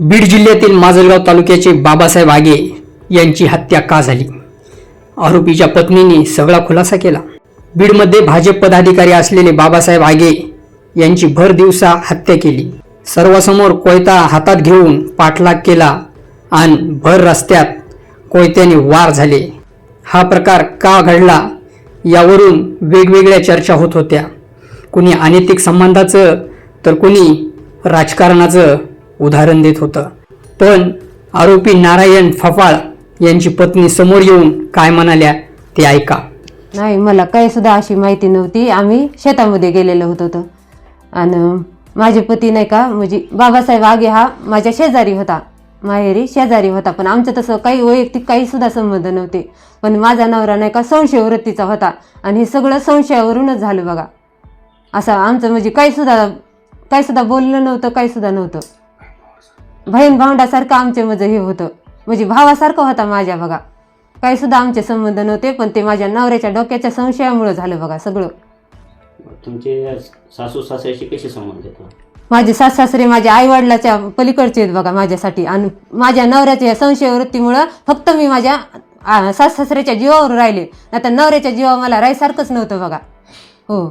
बीड जिल्ह्यातील माजलगाव तालुक्याचे बाबासाहेब आगे यांची हत्या का झाली? आरोपीच्या पत्नीने सगळा खुलासा केला. बीडमध्ये भाजप पदाधिकारी असलेले बाबासाहेब आगे यांची भर दिवसा हत्या केली. सर्वासमोर कोयता हातात घेऊन पाठलाग केला आणि भर रस्त्यात कोयत्याने वार झाले. हा प्रकार का घडला यावरून वेगवेगळ्या चर्चा होत होत्या. कुणी अनैतिक संबंधाचं तर कुणी राजकारणाचं उदाहरण देत होतं. पण आरोपी नारायण फफाळ यांची पत्नी समोर येऊन काय म्हणाल्या ते ऐका. नाही मला काही सुद्धा अशी माहिती नव्हती. आम्ही शेतामध्ये गेलेलो होतो तर. आणि माझे पती नाही का म्हणजे बाबासाहेब आगे हा माझ्या शेजारी होता. माहेरी शेजारी होता. पण आमचं तसं काही वैयक्तिक काही सुद्धा संबंध नव्हते. पण माझा नवरा नाही का संशयवृत्तीचा होता. आणि हे सगळं संशयावरूनच झालं बघा. असं आमचं म्हणजे काही सुद्धा काही सुद्धा बोललं नव्हतं काही सुद्धा नव्हतं. बहीण भावंडासारखं आमचे म्हणजे हे होतं. म्हणजे भावासारखं होता माझ्या बघा. काही सुद्धा आमचे संबंध नव्हते पण ते माझ्या नवऱ्याच्या डोक्याच्या संशयामुळे झालं बघा सगळं. तुमचे सासू सासऱ्याशी कसे संबंध माझे सास सासरे माझ्या आई वडिलाच्या पलीकडचे आहेत बघा माझ्यासाठी. आणि माझ्या नवऱ्याच्या या संशय वृत्तीमुळं फक्त मी माझ्या सासऱ्याच्या जीवावर राहिले. आता नवऱ्याच्या जीवावर मला राहायसारखंच नव्हतं बघा. हो.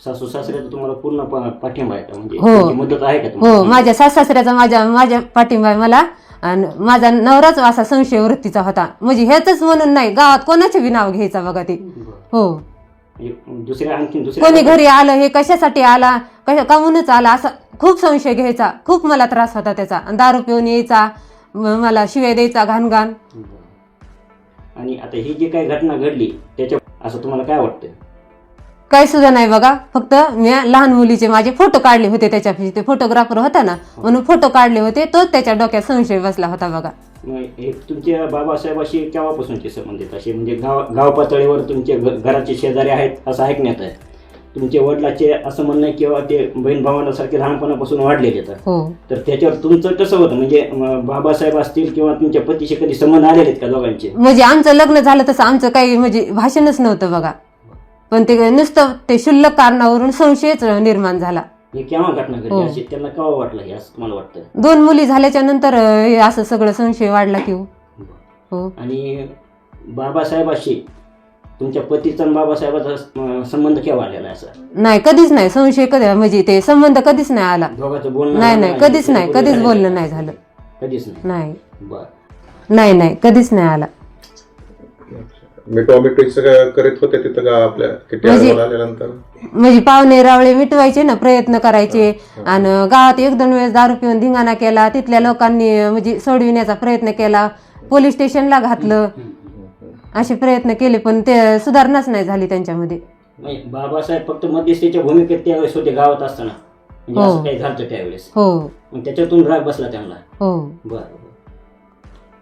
सासू सासऱ्याचा तुम्हाला पूर्ण पा- पाठिंबा आहे का? म्हणजे हो. त्यांची मदत आहे का हो तुम्हाला माझ्या सास सासऱ्याचा माझ्या माझ्या पाठिंबा आहे मला. आणि माझा नवराच असा संशय वृत्तीचा होता. म्हणजे हेच म्हणून नाही गावात कोणाचे बी नाव घ्यायचा बघा ते. हो. म्हणजे दुसऱ्या आणखीन दुसऱ्या कोणी घरी आलं हे कशासाठी आला कशा कामूनच आला असा खूप संशय घ्यायचा. खूप मला त्रास होता त्याचा. आणि दारू पिऊन यायचा म- मला शिव्या द्यायचा घाण घाण आणि आता ही जी काही घटना घडली त्याच्या असं तुम्हाला काय वाटतं काही सुद्धा नाही बघा. फक्त मी लहान मुलीचे माझे फोटो काढले होते त्याच्यापाशी ते फोटोग्राफर होता ना म्हणून फोटो काढले होते. तोच त्याच्या डोक्यात संशय बसला होता बघा. मग हे तुमच्या बाबासाहेबाशी केव्हापासूनचे संबंध आहेत असे? म्हणजे गाव गाव पातळीवर तुमचे घ- घराचे शेजारी आहेत असं ऐकण्यात आहे. तुमच्या वडिलाचे असं म्हणणं आहे किंवा ते बहीण भावांसारखे लहानपणापासून वाढलेले आहेत. हो. तर त्याच्यावर तुमचं कसं होतं? म्हणजे बाबासाहेब असतील किंवा तुमच्या पतीशी कधी संबंध आलेले आहेत का दोघांचे? म्हणजे आमचं लग्न झालं तसं आमचं काही म्हणजे भाषणच नव्हतं बघा. पण ते नुसतं ते क्षुल्लक कारणावरून संशयच निर्माण झाला. हे केव्हा घटना घडली. अशी त्यांना केव्हा वाटलं असं तुम्हाला वाटतं दोन मुली झाल्याच्यानंतर असं सगळं संशय वाढला की हो. हो. आणि बाबासाहेबाशी तुमच्या पतीचा आणि बाबासाहेबाचा अं, संबंध केव्हा आलेला आहे असा? नाही कधीच नाही. संशय कधी म्हणजे ते संबंध कधीच नाही आला. दोघांचं बोलणं नाही नाही कधीच नाही कधी कधीच? बोलणं नाही झालं. कधीच नाही. नाही. बर. नाही नाही कधीच नाही आला. करीत होते तिथं का आपल्या किती म्हणजे- अहवाल आल्यानंतर? म्हणजे पाहुणे रावळे मिटवायचे ना प्रयत्न करायचे. आणि गावात एक दोन वेळेस दारू पिऊन धिंगाणा केला तिथल्या लोकांनी म्हणजे सोडविण्याचा प्रयत्न केला पोलीस स्टेशनला घातलं. असे प्रयत्न केले पण ते सुधारणाच नाही झाली त्यांच्यामध्ये. नाही बाबासाहेब फक्त मध्यस्थीच्या भूमिकेत त्यावेळेस होते गावात असताना. म्हणजे हो. असं काही झालं त्यावेळेस. हो. मग त्याच्यातून राग बसला त्यांना. हो. बर.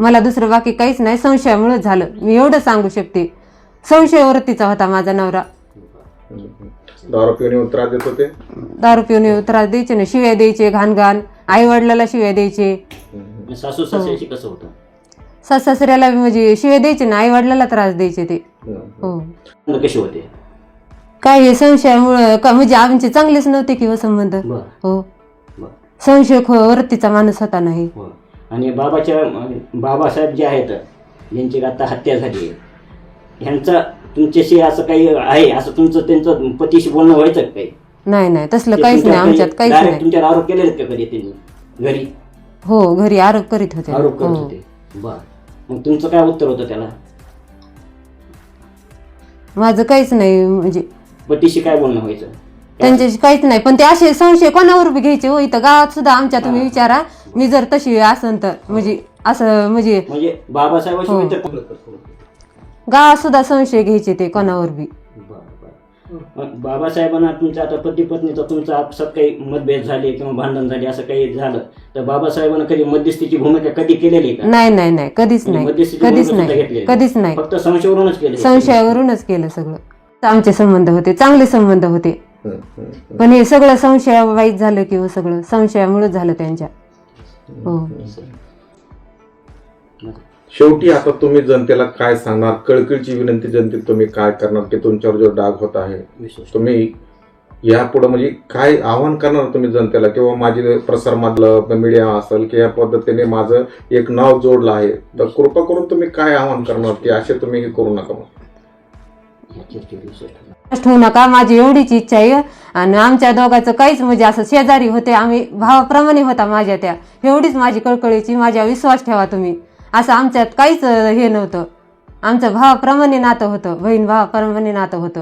मला दुसरं बाकी काहीच नाही. संशयामुळेच झालं. मी एवढं सांगू शकते. संशय वृत्तीचा होता माझा नवरा. दारू पिऊन येऊन त्रास देत होते? दारू पिऊन येऊ त्रास द्यायचे ना. शिव्या द्यायचे घाण घाण आई वडिलाला शिव्या द्यायचे. सासू सासऱ्याशी कसं होतं? सास सासऱ्याला म्हणजे शिव्या द्यायचे ना आई वडिलाला त्रास द्यायचे ते. हं, हं. संबंध कसे होते? काय हे संशयामुळं का म्हणजे आमचे चांगलेच नव्हते किंवा संबंध? बर. हो. बर. संशय खो वृत्तीचा माणूस होता नाही आणि बाबाच्या बाबासाहेब जे आहेत ज्यांची आता हत्या झाली आहे. ह्यांचा तुमच्याशी असं काही आहे असं तुमचं त्यांचं पतीशी बोलणं व्हायचं काही? नाही नाही तसलं काहीच नाही आमच्यात काही- काहीच नाही. तुमच्यावर आरोप आहेत का कधी त्यांनी? घरी? हो घरी आरोप करीत होते. आरोप करत हो. होते. बर. मग तुमचं काय उत्तर होतं त्याला? माझं काहीच नाही म्हणजे पतीशी काय बोलणं व्हायचं? त्यांच्याशी काहीच नाही पण ते असे संशय कोणावर बी घ्यायचे हो? इथं गावात सुद्धा आमच्या तुम्ही विचारा. मी जर तशी असन तर म्हणजे असं म्हणजे म्हणजे बाबासाहेबाशी हो. गावात सुद्धा संशय घ्यायचे ते कोणावर बी. बरं, बरं. मग बाबासाहेबांना तुमचा आता पती पत्नीचा तुमचा आपसात काही मतभेद झाले किंवा भांडण झाले असं काही झालं तर बाबासाहेबांना कधी मध्यस्थीची भूमिका कधी केलेली आहे का? नाही नाही नाही. कधीच म्हणजे नाही. मध्यस्थीची कधीच भूमिका सुद्धा नाही. घेतलेली कधीच नाही. फक्त संशयावरूनच केले संशयावरूनच केलं सगळं. आमचे संबंध होते चांगले संबंध होते. हं, हं. पण हे सगळं संशया वाईट झालं की हो सगळं संशयामुळेच झालं त्यांच्या. शेवटी आता तुम्ही जनतेला काय सांगणार? कळकळीची विनंती जनतेत तुम्ही काय करणार? की तुमच्यावर जो डाग होत आहे तुम्ही यापुढे म्हणजे काय आव्हान करणार तुम्ही जनतेला? किंवा माझी प्रसारमाधलं मीडिया असेल की या पद्धतीने माझं एक नाव जोडलं आहे तर कृपा करून तुम्ही काय आव्हान करणार? की असे तुम्ही हे करू नका नष्ट होऊ नका माझी एवढीच इच्छा आहे. आणि आमच्या दोघांचं काहीच म्हणजे असं शेजारी होते आम्ही भावाप्रमाणे होता माझ्या त्या. एवढीच माझी कळकळीची माझ्या विश्वास ठेवा तुम्ही. असं आमच्यात काहीच हे नव्हतं. आमचं भावाप्रमाणे नातं होतं बहीण भावाप्रमाणे नातं होतं.